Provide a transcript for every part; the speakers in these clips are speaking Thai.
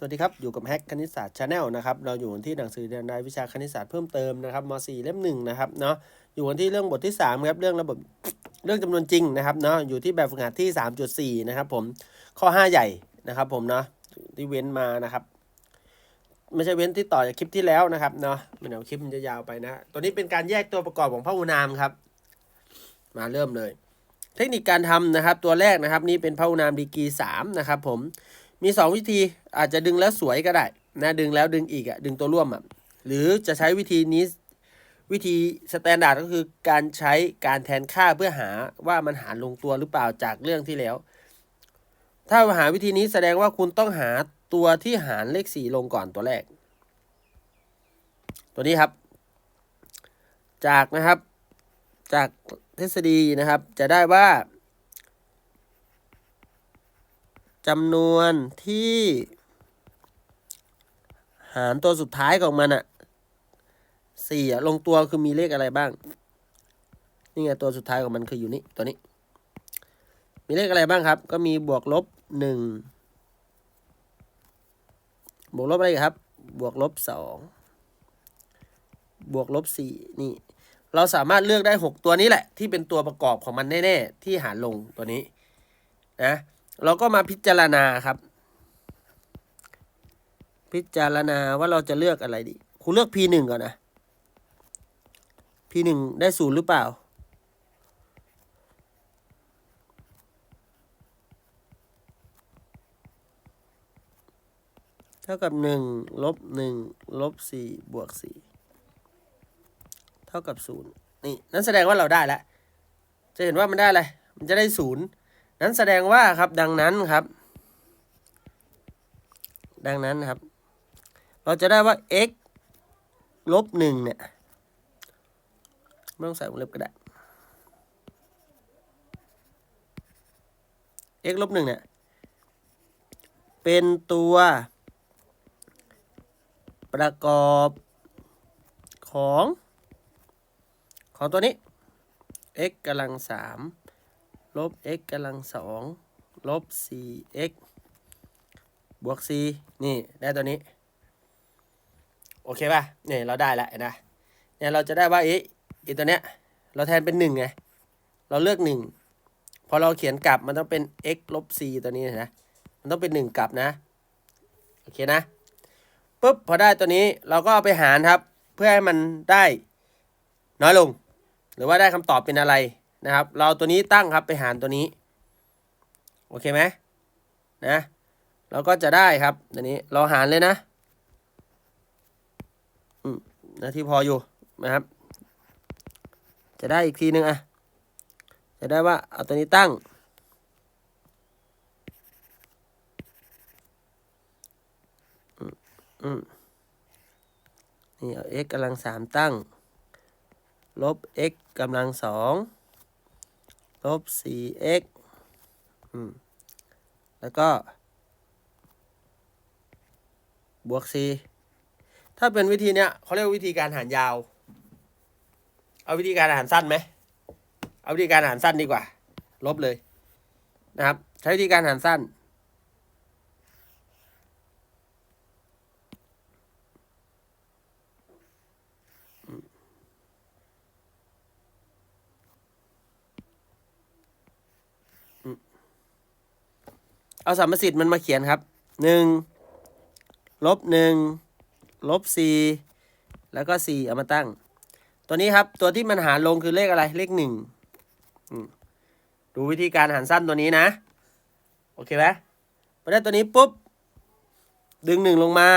สวัสดีครับ อยู่กับแฮกคณิตศาสตร์ชาแนลนะครับ เราอยู่กันที่หนังสือเรียนรายวิชาคณิตศาสตร์เพิ่มเติมนะครับม .4 เล่มหนึ่งนะครับเนาะอยู่กันที่เรื่องบทที่3ครับเรื่องระบบเรื่องจำนวนจริงนะครับเนาะอยู่ที่แบบฝึกหัดที่ 3.4 นะครับ ผมข้อ 5 ใหญ่นะครับ ผมเนาะที่เว้นมานะครับ ไม่ใช่เว้นที่ต่อจากคลิปที่แล้วนะครับเนาะไม่เดี๋ยวคลิปมันจะยาวไปนะตัวนี้เป็นการแยกตัวประกอบของพหูนามครับ มาเริ่มเลย เทคนิคการทำนะครับ ตัวแรกนะครับ นี่เป็นพหูนามดีกรี3นะครับ ผม มี 2 วิธีอาจจะดึงแล้วสวยก็ได้นะดึงแล้วดึงอีกอะ่ะดึงตัวร่วมอะ่ะหรือจะใช้วิธีนี้วิธีสแตนดาร์ดก็คือการใช้การแทนค่าเพื่อหาว่ามันหารลงตัวหรือเปล่าจากเรื่องที่แล้ว ถ้าหาวิธีนี้แสดงว่าคุณต้องหาตัวที่หารเลขสี่ลงก่อนตัวแรก ตัวนี้ครับ จากนะครับจากทฤษฎีนะครับจะได้ว่า จำนวนที่ หารตัวสุดท้ายของมันอะสี่อะลงตัวคือมีเลขอะไรบ้าง นี่ไงตัวสุดท้ายของมันคืออยู่นี่ตัวนี้ มีเลขอะไรบ้างครับ ก็มีบวกลบหนึ่งบวกลบอะไรครับ บวกลบสองบวกลบสี่นี่ เราสามารถเลือกได้หกตัวนี้แหละ ที่เป็นตัวประกอบของมันแน่ ๆ ที่หารลงตัวนี้นะ เราก็มาพิจารณาครับ พิจารณาว่าเราจะเลือกอะไรดีครูเลือก P หนึ่งก่อนนะ P หนึ่งได้ศูนย์หรือเปล่า เท่ากับหนึ่งลบหนึ่งลบสี่บวกสี่เท่ากับศูนย์นี่นั่นแสดงว่าเราได้แล้ว จะเห็นว่ามันได้อะไร มันจะได้ศูนย์ นั้นแสดงว่าครับดังนั้นครับ ดังนั้นครับ เราจะได้ว่า x ลบหนึ่งเนี่ยไม่ต้องใส่วงเล็บก็ได้ x ลบหนึ่งเนี่ย เป็นตัวประกอบของ ของตัวนี้ x กำลังสาม ลบ x กำลังสองลบ 4x บวก c นี่ ได้ตัวนี้ โอเคป่ะเนี่ยเราได้แล้วนะเนี่ยเราจะได้ว่าเอ๊ะอีตัวเนี้ย เราแทนเป็นหนึ่งไง เราเลือกหนึ่งพอเราเขียนกลับมันต้องเป็น x ลบ c ตัวนี้นะ มันต้องเป็นหนึ่งกลับนะ โอเคนะปุ๊บพอได้ตัวนี้เราก็เอาไปหารครับ เพื่อให้มันได้น้อยลง หรือว่าได้คำตอบเป็นอะไร นะครับ เราตัวนี้ตั้งครับไปหารตัวนี้ โอเคไหมนะ เราก็จะได้ครับตัวนี้เราหารเลยนะอืมนะที่พออยู่นะครับ จะได้อีกทีนึงอะ จะได้ว่าเอาตัวนี้ตั้ง อืมอืมนี่เอา x กำลังสามตั้ง ลบ x กำลังสอง ลบ 4x อืม แล้วก็ บวก c ถ้าเป็นวิธีเนี้ยเขาเรียกวิธีการหารยาว เอาวิธีการหารสั้นไหม เอาวิธีการหารสั้นดีกว่า ลบเลยนะครับ ใช้วิธีการหารสั้น เอาสามสิทธิ์มันมาเขียนครับหนึ่งลบหนึ่งลบสี่แล้วก็สี่เอามาตั้ง ตัวนี้ครับตัวที่มันหารลงคือเลขอะไรเลขหนึ่งดูวิธีการหารสั้นตัวนี้นะ โอเคไหมพอได้ตัวนี้ปุ๊บ ดึงหนึ่งลงมา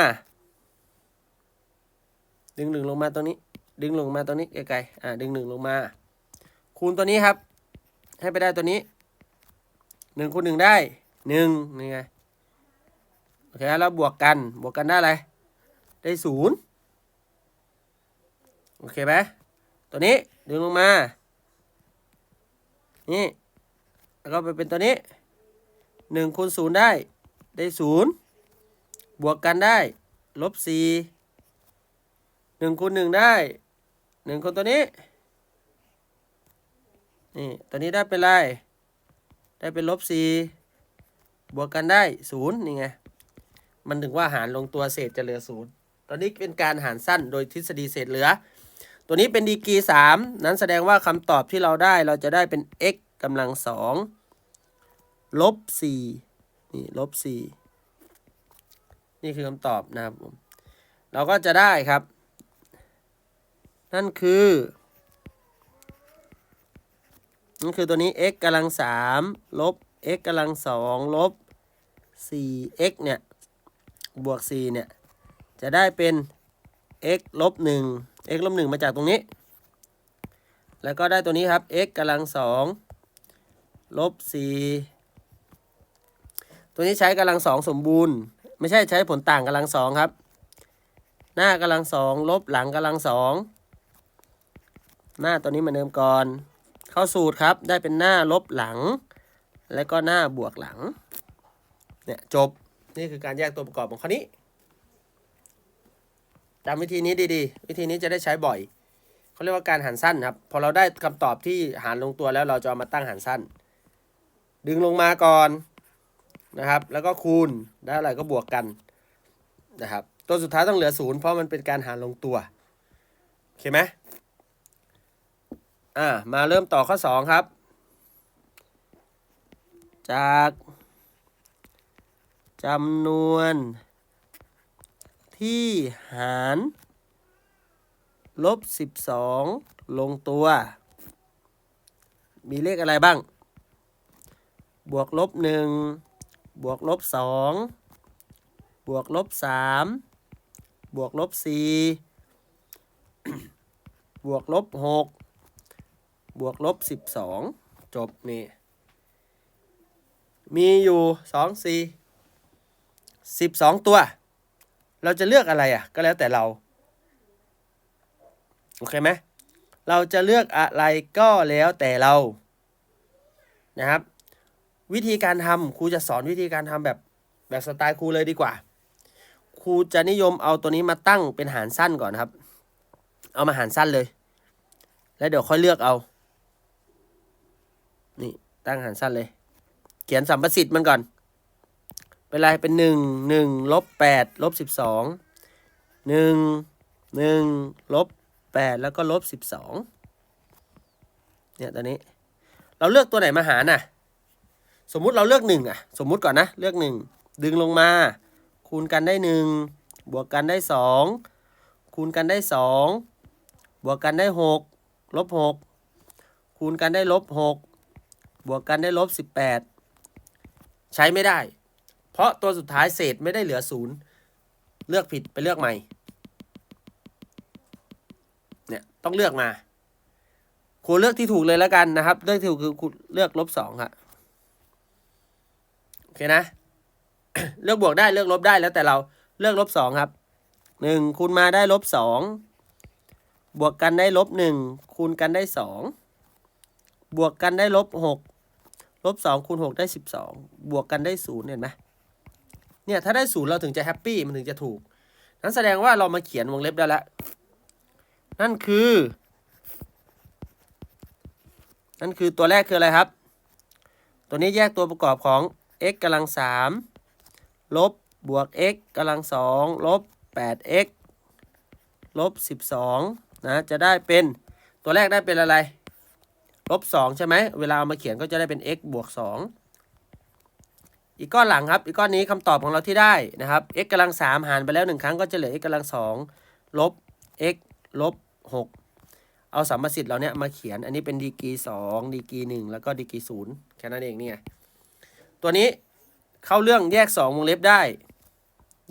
ดึงหนึ่งลงมาตัวนี้ ดึงลงมาตัวนี้ไกลๆอ่าดึงหนึ่งลงมา คูณตัวนี้ครับ ให้ไปได้ตัวนี้หนึ่งคูณหนึ่งได้ หนึ่งนี่ไงโอเคแล้วบวกกันบวกกันได้อะไรได้ศูนย์โอเคไหมตัวนี้ดึงลงมา นี่ แล้วก็ไปเป็นตัวนี้หนึ่งคูณศูนย์ได้ ได้ศูนย์บวกกันได้ลบสี่หนึ่งคูณหนึ่งได้หนึ่งคูณตัวนี้ นี่ ตัวนี้ได้เป็นไร ได้เป็นลบสี่ บวกกันได้ศูนย์นี่ไง มันถึงว่าหารลงตัวเศษจะเหลือศูนย์ตอนนี้เป็นการหารสั้นโดยทฤษฎีเศษเหลือ ตัวนี้เป็นดีกรีสามนั้นแสดงว่าคำตอบที่เราได้เราจะได้เป็น x กำลังสองลบสี่นี่ลบสี่นี่คือคำตอบนะครับผมเราก็จะได้ครับ นั่นคือนั่นคือตัวนี้ x กำลังสามลบ x กำลังสองลบ 4x เนี่ย บวก 4 เนี่ย จะได้เป็น x ลบ1 x ลบ1มาจากตรงนี้ แล้วก็ได้ตัวนี้ครับ x กำลังสองลบ4ตัวนี้ใช้กำลังสองสมบูรณ์ ไม่ใช่ใช้ผลต่างกำลังสองครับ หน้ากำลังสองลบหลังกำลังสองหน้าตัวนี้มาเดิมก่อน เข้าสูตรครับ ได้เป็นหน้าลบหลัง แล้วก็หน้าบวกหลัง เนี่ยจบนี่คือการแยกตัวประกอบของข้อนี้จำวิธีนี้ดีๆ วิธีนี้จะได้ใช้บ่อยเขาเรียกว่าการหารสั้นครับ พอเราได้คำตอบที่หารลงตัวแล้วเราจะเอามาตั้งหารสั้น ดึงลงมาก่อนนะครับ แล้วก็คูณได้อะไรก็บวกกันนะครับ ตัวสุดท้ายต้องเหลือศูนย์เพราะมันเป็นการหารลงตัวโอเคไหมอ่ามาเริ่มต่อข้อ 2 ครับ จาก จำนวน ที่หารลบ 12 ลงตัว มีเลขอะไรบ้าง บวกลบ 1 บวกลบ 2 บวกลบ 3 บวกลบ 4 บวกลบ 6 บวกลบ 12 จบนี่ มีอยู่สอ สิบสองตัว เราจะเลือกอะไรอะ ก็แล้วแต่เรา โอเคไหมเราจะเลือกอะไรก็แล้วแต่เรา นะครับ วิธีการทำครูจะสอนวิธีการทำแบบแบบสไตล์ครูเลยดีกว่า ครูจะนิยมเอาตัวนี้มาตั้งเป็นหารสั้นก่อนครับ เอามาหารสั้นเลย แล้วเดี๋ยวค่อยเลือกเอา นี่ตั้งหารสั้นเลย เขียนสัมประสิทธิ์มันก่อน เป็นไรเป็นหนึ่งหนึ่งลบแปดลบสิบสองหนึ่งหนึ่งลบแปดแล้วก็ลบสิบสองเนี่ยตัวนี้ เราเลือกตัวไหนมาหารน่ะ สมมุติเราเลือกหนึ่งอะ สมมุติก่อนนะ เลือกหนึ่งดึงลงมา คูณกันได้หนึ่งบวกกันได้สองคูณกันได้สองบวกกันได้หกลบหกคูณกันได้ลบหกบวกกันได้ลบสิบแปดใช้ไม่ได้ เพราะตัวสุดท้ายเศษไม่ได้เหลือศูนย์เลือกผิดไปเลือกใหม่ เนี่ยต้องเลือกมาครูเลือกที่ถูกเลยแล้วกันนะครับ เลือกที่ถูกคือครูเลือกลบสองครับโอเคนะ เลือกบวกได้เลือกลบได้แล้วแต่เราเลือกลบสองครับหนึ่งคูณมาได้ลบสองบวกกันได้ลบหนึ่งคูณกันได้สองบวกกันได้ลบหกลบสองคูณหกได้สิบสองบวกกันได้ศูนย์เห็นไหม เนี่ยถ้าได้ศูนย์เราถึงจะแฮปปี้มันถึงจะถูก นั้นแสดงว่าเรามาเขียนวงเล็บได้แล้วนั่นคือ นั่นคือตัวแรกคืออะไรครับ ตัวนี้แยกตัวประกอบของ x กำลังสามลบบวก x กำลังสองลบ 8x ลบ 12 นะ จะได้เป็นตัวแรกได้เป็นอะไร ลบ 2 ใช่ไหม เวลาเอามาเขียนก็จะได้เป็น x บวก 2 อีกก้อนหลังครับ อีกก้อนนี้คำตอบของเราที่ได้นะครับ x กำลัง3หารไปแล้ว1ครั้งก็จะเหลือ x กำลัง2ลบ x ลบ6เอาสัมประสิทธิ์เราเนี้ยมาเขียนอันนี้เป็นดีกรี2ดีกรี1แล้วก็ดีกรี0แค่นั้นเองเนี่ยตัวนี้เข้าเรื่องแยก2วงเล็บได้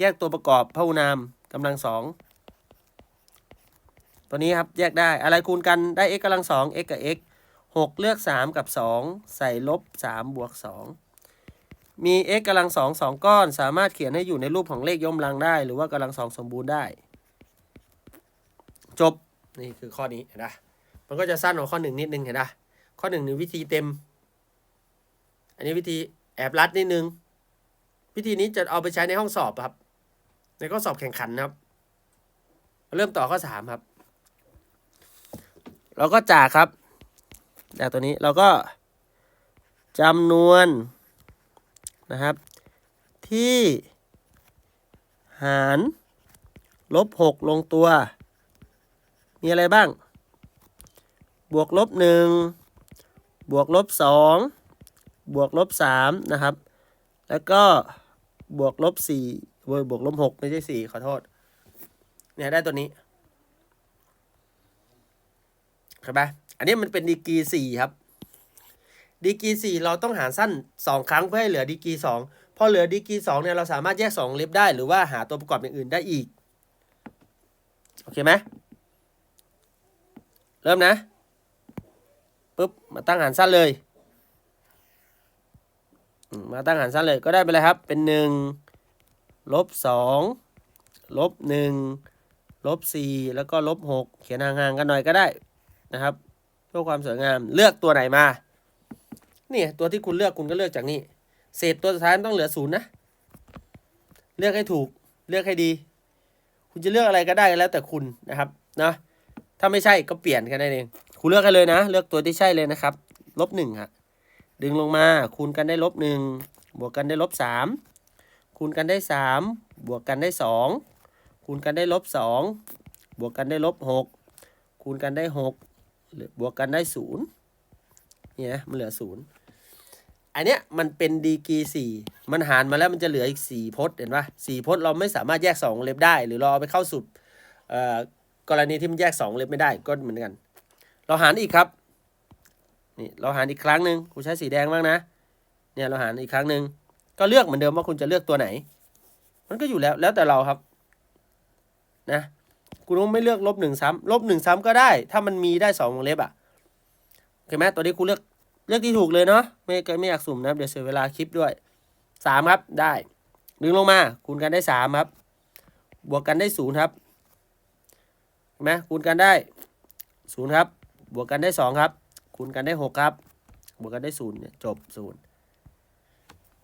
แยกตัวประกอบพหุนามกำลังสองตัวนี้ครับแยกได้อะไรคูณกันได้ x กำลังสอง x กับ x 6 เลือก 3 กับ 2 ใส่ลบ 3 บวก 2 มี x กำลังสองสองก้อน สามารถเขียนให้อยู่ในรูปของเลขย่อมลังได้ หรือว่ากำลังสองสมบูรณ์ได้ จบนี่คือข้อนี้เห็นไหมมันก็จะสั้นกว่าข้อหนึ่งนิดนึงเห็นไหมข้อหนึ่งนี่วิธีเต็ม อันนี้วิธีแอบรัดนิดนึง วิธีนี้จะเอาไปใช้ในห้องสอบครับ ในข้อสอบแข่งขันนะครับ เริ่มต่อข้อสามครับเราก็จากครับ จากตัวนี้เราก็จำนวน นะครับ ที่ หารลบหกลงตัว มีอะไรบ้าง บวกลบหนึ่งบวกลบสองบวกลบสามนะครับ แล้วก็บวกลบสี่เว้ยบวกลบหกไม่ใช่สี่ขอโทษ เนี่ยได้ตัวนี้เข้าปะอันนี้มันเป็นดีกรีสี่ครับ ดีกีสี่เราต้องหารสั้นสองครั้งเพื่อให้เหลือดีกีสองพอเหลือดีกีสองเนี่ยเราสามารถแยกสองเล็บได้ หรือว่าหาตัวประกอบอย่างอื่นได้อีก โอเคไหมเริ่มนะปุ๊บมาตั้งหารสั้นเลยมมาตั้งหารสั้นเลยก็ได้ไปเลยครับ เป็นหนึ่งลบสองลบหนึ่งลบสี่แล้วก็ลบหกเขียนห่างๆกันหน่อยก็ได้นะครับเพื่อความสวยงามเลือกตัวไหนมา นี่ตัวที่คุณเลือกคุณก็เลือกจากนี่เศษตัวสุดท้ายต้องเหลือศูนย์นะ เลือกให้ถูกเลือกให้ดี คุณจะเลือกอะไรก็ได้แล้วแต่คุณนะครับนะถ้าไม่ใช่ก็เปลี่ยนแค่นั้นเองคุณเลือกกันเลยนะ เลือกตัวที่ใช่เลยนะครับลบหนึ่งฮะดึงลงมาคูณกันได้ลบหนึ่งบวกกันได้ลบสามคูณกันได้สามบวกกันได้สองคูณกันได้ลบสองบวกกันได้ลบหกคูณกันได้หกบวกกันได้ศูนย์เนี่ยมันเหลือศูนย์ อันเนี้ยมันเป็นดีกีสี่มันหารมาแล้วมันจะเหลืออีกสี่พจน์เห็นปะสี่พจน์เราไม่สามารถแยกสองเล็บได้ หรือเราเอาไปเข้าสูตรเอ่อกรณีที่มันแยกสองเล็บไม่ได้ก็เหมือนกัน เราหารอีกครับนี่เราหารอีกครั้งหนึ่งคุณใช้สีแดงบ้างนะเนี่ยเราหารอีกครั้งหนึ่งก็เลือกเหมือนเดิมว่าคุณจะเลือกตัวไหน มันก็อยู่แล้วแล้วแต่เราครับนะคุณต้องไม่เลือกลบหนึ่งซ้ำลบหนึ่งซ้ำก็ได้ ถ้ามันมีได้สองวงเล็บอะโอเคไหมตัวนี้คุณเลือก เลือกที่ถูกเลยเนาะไม่ไม่อยากสุ่มนะเดี๋ยวเสียเวลาคลิปด้วยสามครับได้ดึงลงมา คูณกันได้สามครับ บวกกันได้ศูนย์ครับเห็นไหมคูณกันได้ศูนย์ครับ บวกกันได้สองครับ คูณกันได้หกครับ บวกกันได้ศูนย์เนี่ยจบศูนย์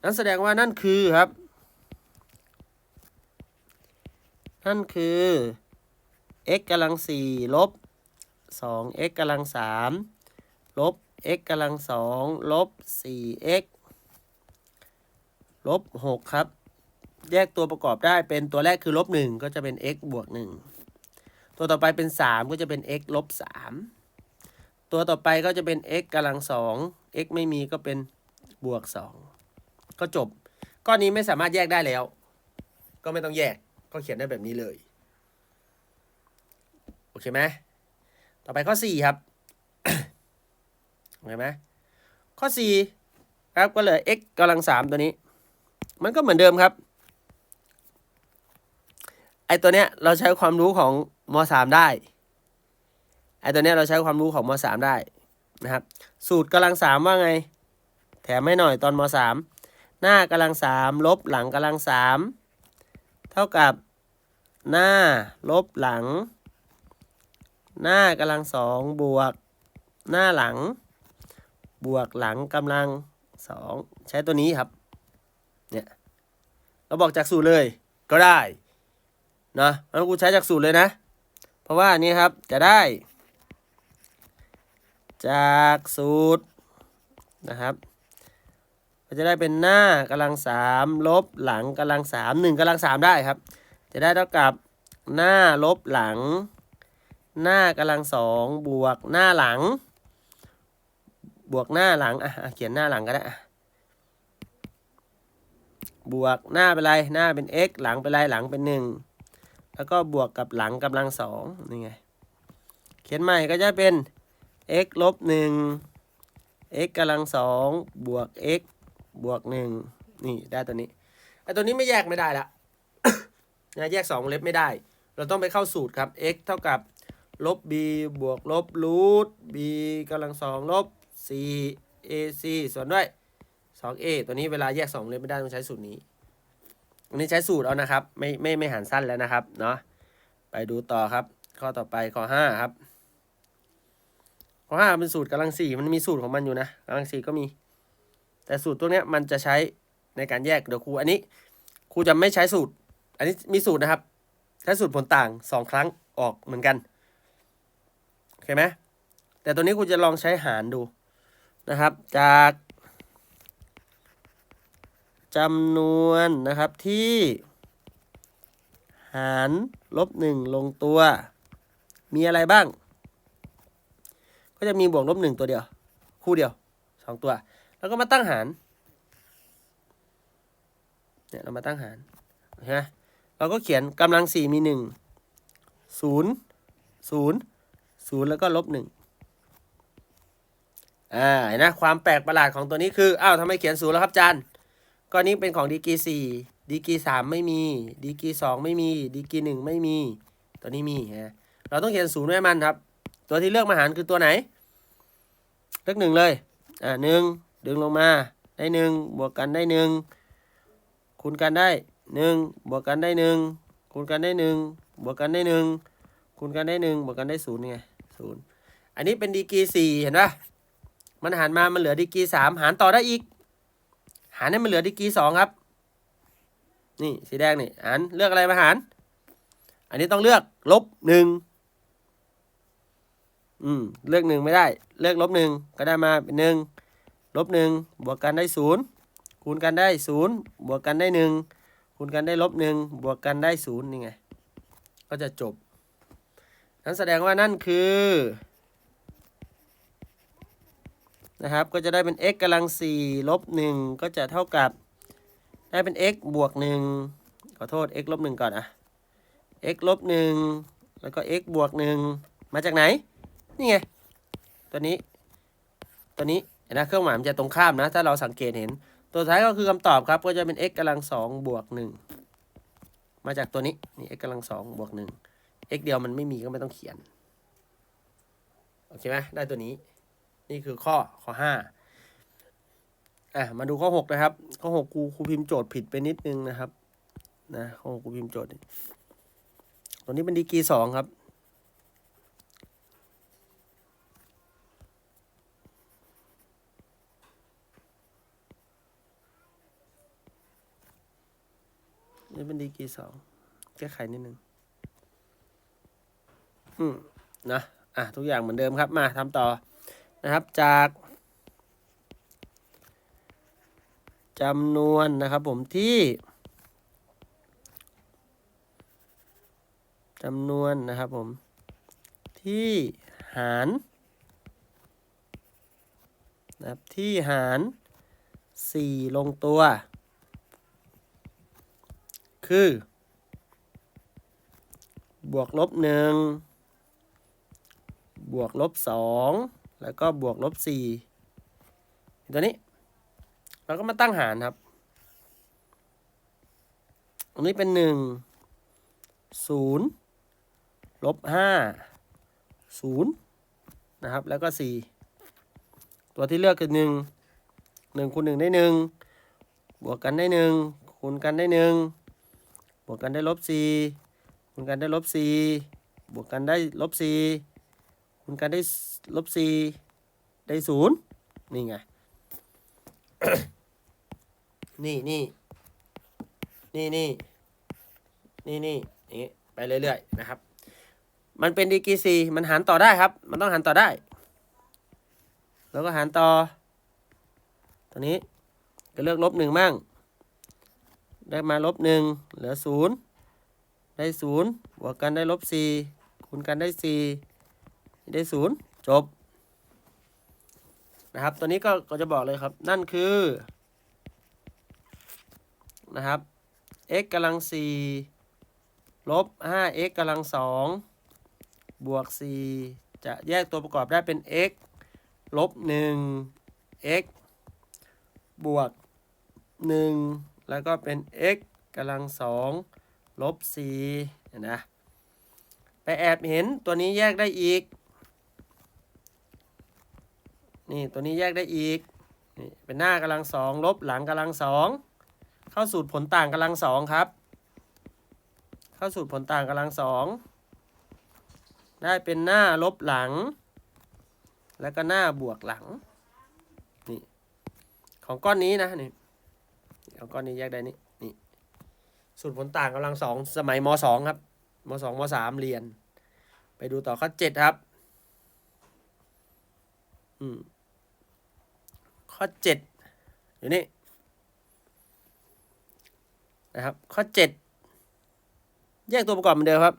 นั่นแสดงว่านั่นคือครับ นั่นคือ x กำลังสี่ลบสอง x กำลังสามลบ x กำลังสองลบสี่ x ลบหกครับ แยกตัวประกอบได้เป็นตัวแรกคือลบหนึ่งก็จะเป็น x บวกหนึ่งตัวต่อไปเป็นสามก็จะเป็น x ลบสามตัวต่อไปก็จะเป็น x กำลังสอง x ไม่มีก็เป็นบวกสองก็จบ ก้อนนี้ไม่สามารถแยกได้แล้ว ก็ไม่ต้องแยก ก็เขียนได้แบบนี้เลย โอเคไหม ต่อไปข้อสี่ครับ โอเคไหมข้อสี่ครับก็เหลือ x กำลังสามตัวนี้ มันก็เหมือนเดิมครับ ไอตัวเนี้ยเราใช้ความรู้ของมสามได้ ไอตัวเนี้ยเราใช้ความรู้ของมสามได้นะครับ สูตรกำลังสามว่าไง แถมให้หน่อยตอนมสามหน้ากำลังสามลบหลังกำลังสามเท่ากับหน้าลบหลัง หน้ากำลังสองบวก หน้าหลัง บวกหลังกำลังสองใช้ตัวนี้ครับ เนี่ยเราบอกจากสูตรเลยก็ได้นะแล้วกูใช้จากสูตรเลยนะ เพราะว่านี่ครับจะได้ จากสูตรนะครับก็จะได้เป็นหน้ากำลังสามลบหลังกำลังสามหนึ่งกำลังสามได้ครับ จะได้เท่ากับหน้าลบหลัง หน้ากำลังสองบวกหน้าหลัง บวกหน้าหลังอะเขียนหน้าหลังก็ได้อะบวกหน้าเป็นไรหน้าเป็น x หลังเป็นไรหลังเป็นหนึ่งแล้วก็บวกกับหลังกำลังสองนี่ไง เขียนใหม่ก็จะเป็น x ลบหนึ่ง x กำลังสองบวก x บวกหนึ่งนี่ได้ตัวนี้ไอตัวนี้ไม่แยกไม่ได้ละนะแยกสองเล็บไม่ได้ เราต้องไปเข้าสูตรครับ x เท่ากับลบ b บวกลบรูท b กำลังสองลบ c ac ส่วนด้วย 2a ตัวนี้เวลาแยกสองเล็บไม่ได้ต้องใช้สูตรนี้อันนี้ใช้สูตรเอานะครับ ไม่ไม่ไม่หารสั้นแล้วนะครับเนาะไปดูต่อครับ ข้อต่อไปข้อห้าครับ ข้อห้าเป็นสูตรกำลังสี่มันมีสูตรของมันอยู่นะกำลังสี่ก็มี แต่สูตรตัวเนี้ยมันจะใช้ในการแยกเดี๋ยวครูอันนี้ครูจะไม่ใช้สูตร อันนี้มีสูตรนะครับใช้สูตรผลต่างสองครั้งออกเหมือนกันโอเคไหมแต่ตัวนี้ครูจะลองใช้หารดู นะครับ จากจำนวนนะครับที่ หารลบหนึ่งลงตัว มีอะไรบ้าง ก็จะมีบวกลบหนึ่งตัวเดียว คู่เดียวสองตัว แล้วก็มาตั้งหารเนี่ยเรามาตั้งหารเห็นไหมเราก็เขียนกำลังสี่มีหนึ่งศูนย์ศูนย์ศูนย์แล้วก็ลบหนึ่ง อ่าเห็นนะความแปลกประหลาดของตัวนี้คืออ้าวทำไมเขียนศูนย์แล้วครับจารย์ก็นี้เป็นของดีกีสี่ดีกีสามไม่มีดีกีสองไม่มีดีกีหนึ่งไม่มี ตัวนี้มีฮะเราต้องเขียนศูนย์ไว้มันครับ ตัวที่เลือกมาหารคือตัวไหนเลือกหนึ่งเลยอ่าหนึ่งดึงลงมาได้หนึ่งบวกกันได้หนึ่งคูณกันได้หนึ่งบวกกันได้หนึ่งคูณกันได้หนึ่งบวกกันได้หนึ่งคูณกันได้หนึ่งบวกกันได้ศูนย์ไงศูนย์อันนี้เป็นดีกีสี่เห็นปะ มันหารมา มันเหลือดีกรีสามหารต่อได้อีก หารให้มันเหลือดีกรีสองครับ นี่สีแดงนี่หารเลือกอะไรมาหาร อันนี้ต้องเลือกลบหนึ่งอืมเลือกหนึ่งไม่ได้ เลือกลบหนึ่งก็ได้มาเป็นหนึ่งลบหนึ่งบวกกันได้ศูนย์คูณกันได้ศูนย์บวกกันได้หนึ่งคูณกันได้ลบหนึ่งบวกกันได้ศูนย์นี่ไง ก็จะจบ นั้นแสดงว่านั่นคือ นะครับ ก็จะได้เป็น x กำลัง4ลบ1ก็จะเท่ากับ ได้เป็น x บวก1ขอโทษ x ลบ1ก่อนอะ x ลบ1แล้วก็ x บวก1มาจากไหน นี่ไง ตัวนี้ ตัวนี้เห็นนะเครื่องหมายมันจะตรงข้ามนะ ถ้าเราสังเกตเห็น ตัวท้ายก็คือคำตอบครับ ก็จะเป็น x กำลัง2บวก1มาจากตัวนี้ นี่ x กำลัง2บวก1 x เดียวมันไม่มีก็ไม่ต้องเขียน โอเคไหมได้ตัวนี้ นี่คือข้อข้อห้าอะมาดูข้อหกนะครับ ข้อหกครูครูพิมพ์โจทย์ผิดไปนิดนึงนะครับ นะข้อหกครูพิมพ์โจทย์ตัวนี้เป็นดีกรีสองครับนี่เป็นดีกรีสองแก้ไขนิดนึง อืม นะ อะ ทุกอย่างเหมือนเดิมครับ มาทำต่อ นะครับจากจำนวนนะครับผมที่จำนวนนะครับผมที่หารนะครับที่หาร 4 ลงตัว คือ บวกลบหนึ่งบวกลบสอง แล้วก็บวกลบสี่ตัวนี้ เราก็มาตั้งหารครับอันนี้เป็นหนึ่งศูนย์ลบห้าศูนย์นะครับ แล้วก็สี่ตัวที่เลือกคือหนึ่งหนึ่งคูณหนึ่งได้หนึ่งบวกกันได้หนึ่งคูณกันได้หนึ่งบวกกันได้ลบสี่คูณกันได้ลบสี่บวกกันได้ลบสี่ คูณกันได้ลบสี่ได้ศูนย์นี่ไง นี่นี่นี่นี่นี่นี่อย่างงี้ไปเรื่อยๆนะครับ มันเป็นดีกรีสี่มันหารต่อได้ครับ มันต้องหารต่อได้ แล้วก็หารต่อ ตัวนี้ก็เลือกลบหนึ่งมั่ง ได้มาลบหนึ่งเหลือศูนย์ได้ศูนย์บวกกันได้ลบสี่คูณกันได้สี่ ได้ศูนย์จบนะครับตัวนี้ก็ก็จะบอกเลยครับ นั่นคือนะครับ x กำลังสี่ลบห้า x กำลังสองบวกสี่จะแยกตัวประกอบได้เป็น x ลบหนึ่ง x บวกหนึ่งแล้วก็เป็น x กำลังสองลบสี่เห็นนะ ไปแอบเห็นตัวนี้แยกได้อีก นี่ตัวนี้แยกได้อีกนี่เป็นหน้ากำลังสองลบหลังกำลังสองเข้าสูตรผลต่างกำลังสองครับ เข้าสูตรผลต่างกำลังสองได้เป็นหน้าลบหลัง แล้วก็หน้าบวกหลังนี่ของก้อนนี้นะนี่ของก้อนนี้แยกได้นี่นี่สูตรผลต่างกำลังสองสมัยมสองครับมสองมสามเรียน ไปดูต่อข้อเจ็ดครับ อืม ข้อเจ็ดอยู่นี่นะครับ ข้อเจ็ดแยกตัวประกอบเหมือนเดิมครับ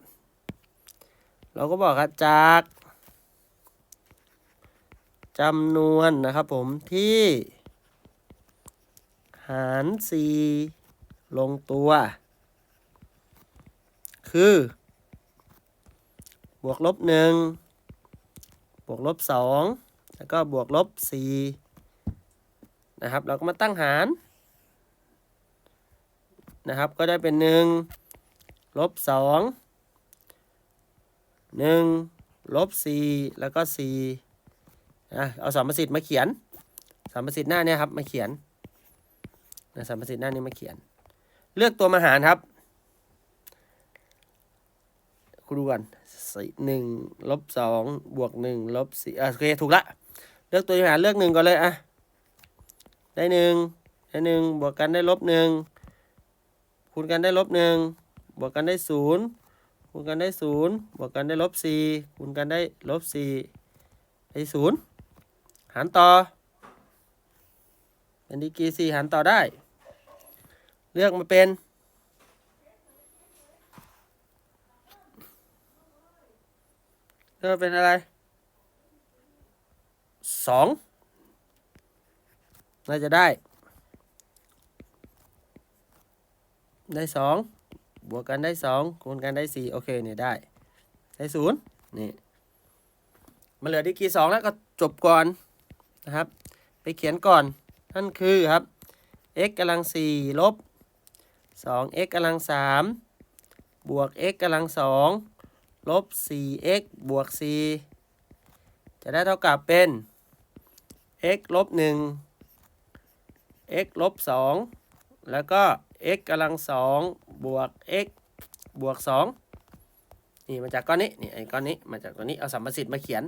เราก็บอกครับจากจำนวนนะครับผมที่ หาร 4 ลงตัว คือ บวกลบหนึ่งบวกลบสองแล้วก็บวกลบสี่ นะครับ เราก็มาตั้งหารนะครับ ก็ได้เป็นหนึ่งลบสองหนึ่งลบสี่แล้วก็สี่อะเอาสมประสิทธิ์มาเขียนสมประสิทธิ์หน้าเนี่ยครับมาเขียนนะสมประสิทธิ์หน้านี้มาเขียน เลือกตัวมาหารครับคุณดูกันสี่หนึ่งลบสองบวกหนึ่งลบสี่อะโอเคถูกละ เลือกตัวมาหารเลือกหนึ่งก่อนเลยอะ ได้หนึ่งได้หนึ่งบวกกันได้ลบหนึ่งคูณกันได้ลบหนึ่งบวกกันได้ศูนย์คูณกันได้ศูนย์บวกกันได้ลบสี่คูณกันได้ลบสี่ได้ศูนย์หารต่อเป็นดีกรีสี่หารต่อได้ เลือกมาเป็นเลือกเป็นอะไรสอง น่าจะได้ ได้สองบวกกันได้สองคูณกันได้สี่โอเคเนี่ยได้ ได้ศูนย์นี่มาเหลือดีกรีสองแล้วก็จบก่อนนะครับ ไปเขียนก่อน นั่นคือครับ x กำลังสี่ลบสอง x กำลังสามบวก x กำลังสองลบสี่ x บวกสี่จะได้เท่ากับเป็น x ลบหนึ่ง x ลบสองแล้วก็ x กำลังสองบวก x บวกสองนี่มาจากก้อนนี้นี่ไอ้ก้อนนี้มาจากตัวนี้เอาสัมประสิทธิ์มาเขียน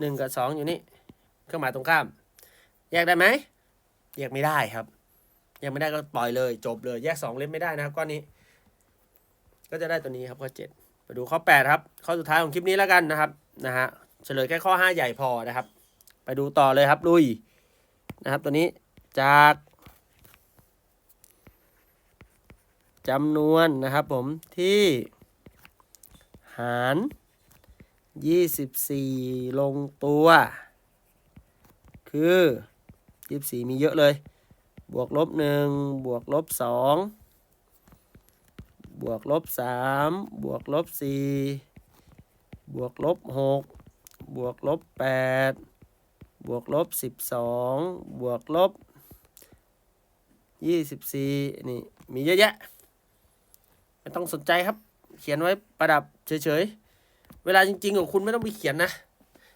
หนึ่งกับสองอยู่นี่เครื่องหมายตรงข้าม แยกได้ไหมแยกไม่ได้ครับแยกไม่ได้ก็ปล่อยเลยจบเลยแยกสองเล่มไม่ได้นะครับก้อนนี้ ก็จะได้ตัวนี้ครับข้อเจ็ดไปดูข้อแปดครับข้อสุดท้ายของคลิปนี้แล้วกันนะครับนะฮะเฉลยแค่ข้อห้าใหญ่พอนะครับ ไปดูต่อเลยครับลุยนะครับตัวนี้ จาก จำนวนนะครับผมที่หาร 24 ลงตัว คือ 24 มีเยอะเลย บวกลบ 1 บวกลบ 2 บวกลบ 3 บวกลบ 4 บวกลบ 6 บวกลบ 8 บวกลบ 12 บวกลบ 24นี่มีเยอะแยะ ไม่ต้องสนใจครับ เขียนไว้ประดับเฉยๆ เวลาจริง ๆ ของคุณไม่ต้องไปเขียนนะ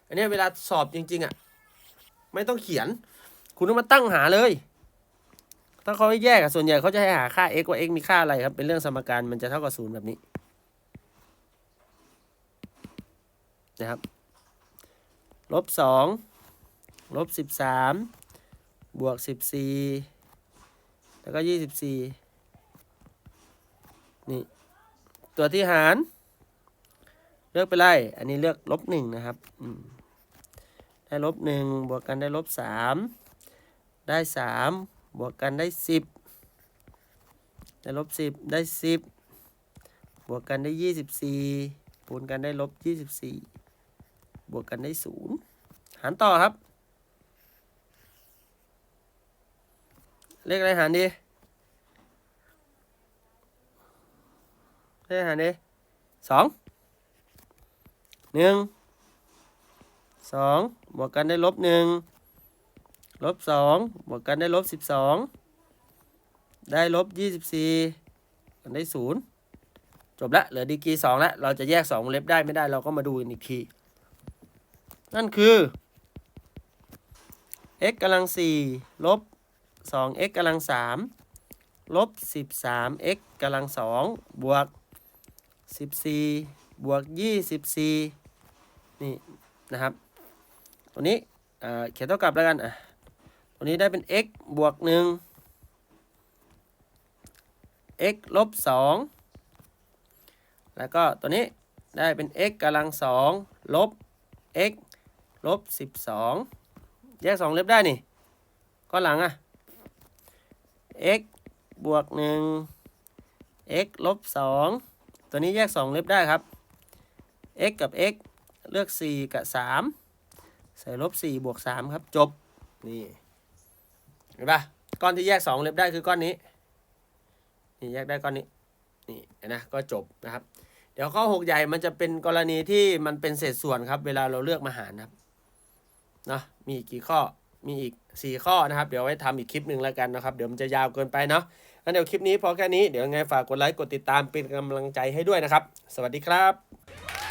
อันนี้เวลาสอบจริง ๆอะ ไม่ต้องเขียน คุณต้องมาตั้งหาเลย ถ้าเขาให้แยกอะส่วนใหญ่เขาจะให้หาค่า x ว่า x มีค่าอะไรครับ เป็นเรื่องสมการมันจะเท่ากับศูนย์แบบนี้นะครับ ลบสอง ลบสิบสาม บวกสิบสี่ แล้วก็ยี่สิบสี่นี่ ตัวที่หาร เลือกไปไล่ อันนี้เลือกลบหนึ่งนะครับ ได้ลบหนึ่งบวกกันได้ลบสามได้สามบวกกันได้สิบได้ลบสิบได้สิบบวกกันได้ยี่สิบสี่คูณกันได้ลบยี่สิบสี่บวกกันได้ศูนย์หารต่อครับ เลขอะไรหารดีเลขอะไรหารดีสองหนึ่งสองบวกกันได้ลบหนึ่งลบสองบวกกันได้ลบสิบสองได้ลบยี่สิบสี่กันได้ศูนย์จบละเหลือดีกรีสองละเราจะแยกสองวงเล็บได้ไม่ได้เราก็มาดูกันอีกที นั่นคือ x กำลังสี่ลบ สอง x กำลังสามลบสิบสาม x กำลังสองบวกสิบสี่บวกยี่สิบสี่นี่นะครับ ตัวนี้เขียนเท่ากับแล้วกันอะตัวนี้ได้เป็น x บวกหนึ่ง x ลบสองแล้วก็ตัวนี้ได้เป็น x กำลังสองลบ x ลบสิบสองแยกสองเล็บได้นี่ก้อนหลังอะ x บวกหนึ่ง x ลบสองตัวนี้แยก 2 เล็บได้ครับ x กับ x เลือก 4 กับ 3 ใส่ลบ 4 บวก 3 ครับ จบ นี่ เห็นปะก้อนที่แยก 2 เล็บได้คือก้อนนี้ นี่แยกได้ก้อนนี้ นี่นะ ก็จบนะครับ เดี๋ยวข้อ 6 ใหญ่มันจะเป็นกรณีที่มันเป็นเศษส่วนครับ เวลาเราเลือกมาหารนะครับ เนาะ มีกี่ข้อ มีอีก 4 ข้อนะครับ เดี๋ยวไว้ทำอีกคลิปหนึ่งแล้วกันนะครับ เดี๋ยวมันจะยาวเกินไปเนาะงั้นเดี๋ยวคลิปนี้พอแค่นี้ เดี๋ยวไงฝากกดไลค์ กดติดตามเป็นกำลังใจให้ด้วยนะครับ สวัสดีครับ